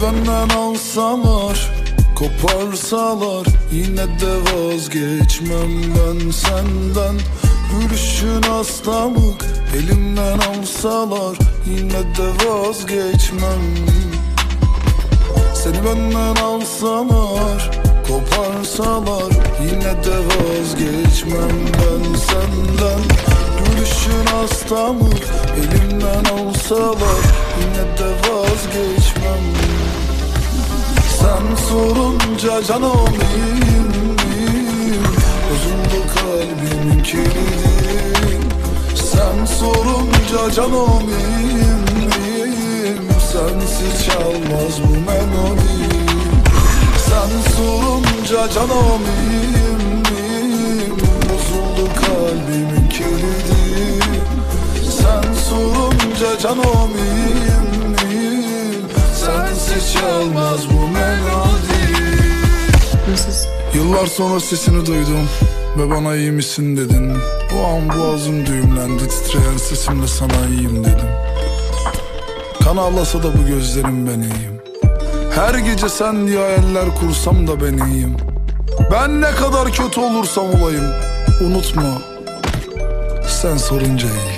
Seni benden alsalar Koparsalar Yine de vazgeçmem ben senden. Gülüşün hastalık Elimden alsalar Yine de vazgeçmem. Seni benden alsalar Koparsalar Yine de vazgeçmem ben senden Gülüşün hastalık Elimden alsalar Yine de vazgeçmem. Sen sorunca canım iyiyim, iyiyim. Bozuldu kalbimin kilidi. Sen sorunca canım iyiyim, iyiyim. Sensiz çalmaz bu melodi. Sen sorunca canım iyiyim canım iyiyim, iyiyim Sensiz çalmaz bu melodi. Yıllar sonra sesini duydum ve bana iyi misin dedin. O an boğazım düğümlendi titreyen sesimle sana iyiyim dedim. Kan ağlasa da bu gözlerim ben iyiyim. Her gece sen diye hayaller kursam da ben iyiyim. Ben ne kadar kötü olursam olayım Unutma. Sen sorunca iyiyim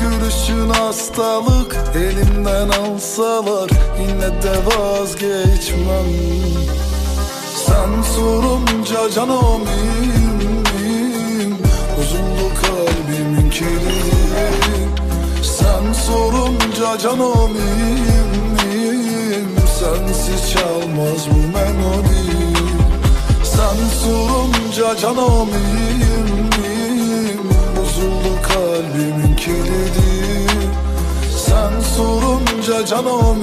Gülüşün hastalık elimden alsalar yine de vazgeçmem. Sen sorunca canım iyiyim, Bozuldu kalbimin kilidi Sen sorunca canım iyiyim, Sensiz çalmaz bu melodi Sen sorunca canım iyiyim canım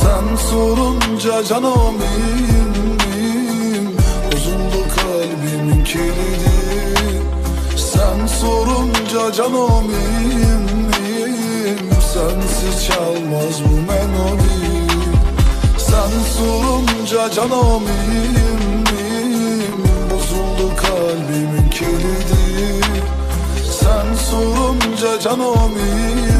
Sen sorunca canım iyiyim Bozuldu kalbimin kilidi. Sen sorunca canım iyiyim Sensiz çalmaz bu melodi. Sen sorunca canım iyiyim Bozuldu kalbimin kilidi. Sen sorunca canım Sensiz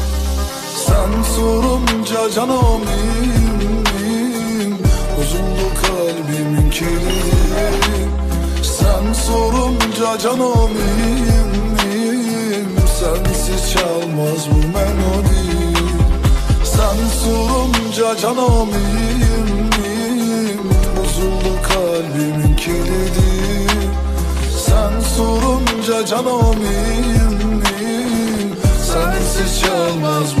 Sen sorunca canım iyiyim, Bozuldu kalbimin kilidi Sen sorunca canım iyiyim Sensiz çalmaz bu melodi. Sen sorunca canım iyiyim Bozuldu kalbimin kilidi Sen sorunca canım iyiyim Sensiz çalmaz bu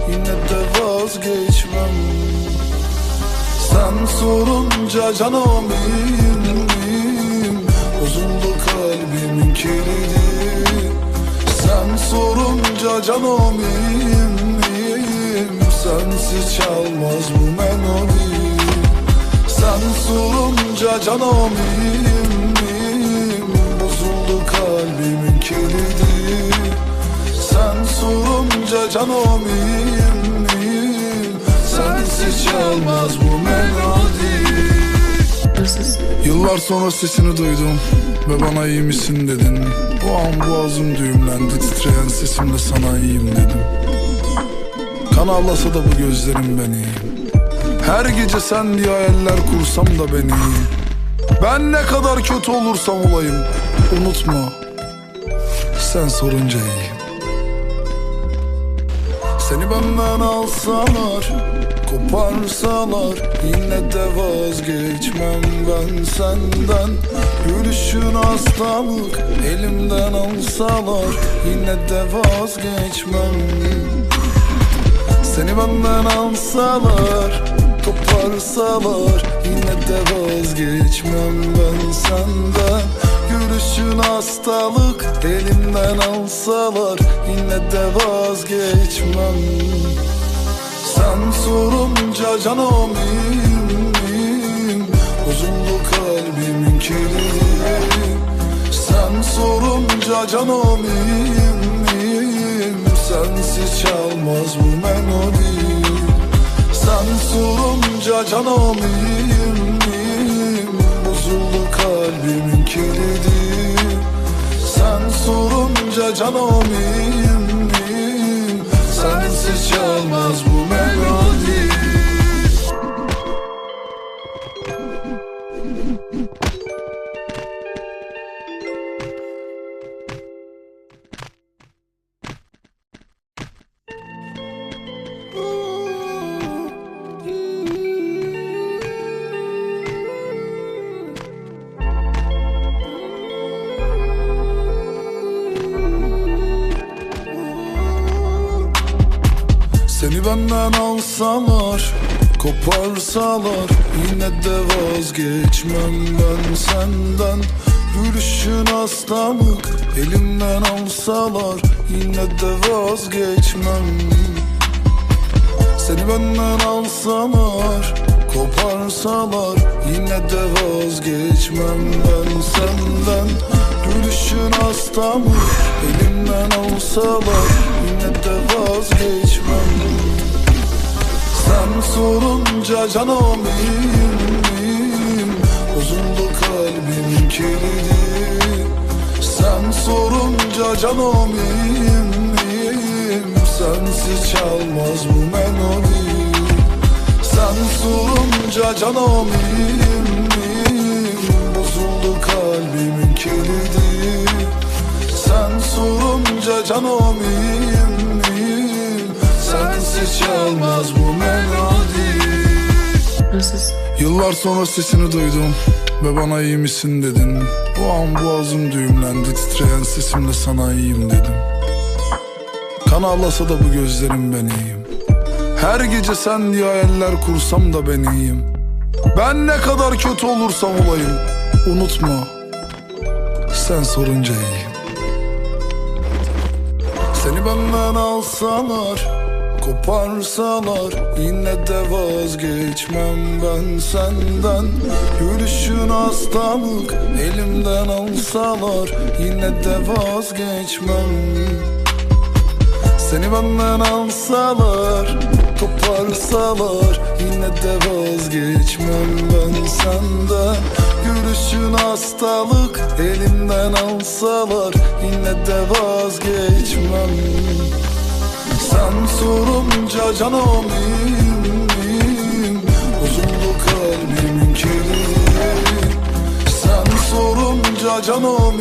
Yine de vazgeçmem. Sen sorunca canım iyiyim Bozuldu kalbimin kilidi. Sen sorunca canım iyiyim Sensiz çalmaz bu melodi. Sen sorunca canım iyiyim, sorunca canım iyiyim, iyiyim Sensiz çalmaz bu melodi. Yıllar sonra sesini duydum ve bana iyi misin dedin. O an boğazım düğümlendi titreyen sesimle sana iyiyim dedim. Kan ağlasa da bu gözlerim ben iyiyim Her gece sen diye hayaller kursam da ben iyiyim Ben ne kadar kötü olursam olayım Unutma. Sen sorunca iyiyim Seni benden alsalar Koparsalar Yine de vazgeçmem ben senden. Gülüşün hastalık Elimden alsalar Yine de vazgeçmem. Seni benden alsalar Koparsalar Yine de vazgeçmem ben senden Gülüşün hastalık Elimden alsalar Yine de vazgeçmem. Sen sorunca canım iyiyim, Bozuldu kalbimin kilidi Sen sorunca canım iyiyim, Sensiz çalmaz bu melodi. Sen sorunca canım iyiyim, kalbimin kilidi. Sen sorunca canım iyiyim, iyiyim Sensiz çalmaz bu benden alsalar Koparsalar. Yine de vazgeçmem ben senden. Gülüşün hastalık Elimden alsalar. Yine de vazgeçmem. Seni benden alsalar Koparsalar. Yine de vazgeçmem ben senden Gülüşün hastalık Elimden alsalar Yine de vazgeçmem. Sen sorunca canım iyiyim, iyiyim Bozuldu kalbimin kilidi. Sen sorunca canım iyiyim Sensiz çalmaz bu melodi. Sen sorunca canım iyiyim, iyiyim Bozuldu kalbimin kilidi Sen sorunca canım iyiyim, iyiyim Sensiz çalmaz bu melodi. Nasılsın? Yıllar sonra sesini duydum Ve bana iyi misin dedin. O an boğazım düğümlendi Titreyen sesimle sana iyiyim dedim. Kan ağlasa da bu gözlerim ben iyiyim. Her gece sen diye hayaller kursam da ben iyiyim. Ben ne kadar kötü olursam olayım Unutma Sen sorunca iyiyim Seni benden alsalar Koparsalar yine de vazgeçmem ben senden. Gülüşün hastalık elimden alsalar yine de vazgeçmem. Seni benden alsalar koparsalar yine de vazgeçmem ben senden hastalık elimden alsalar yine de vazgeçmem. Sen sorunca canım Uzundu kalbimin kilidi Sen sorunca canım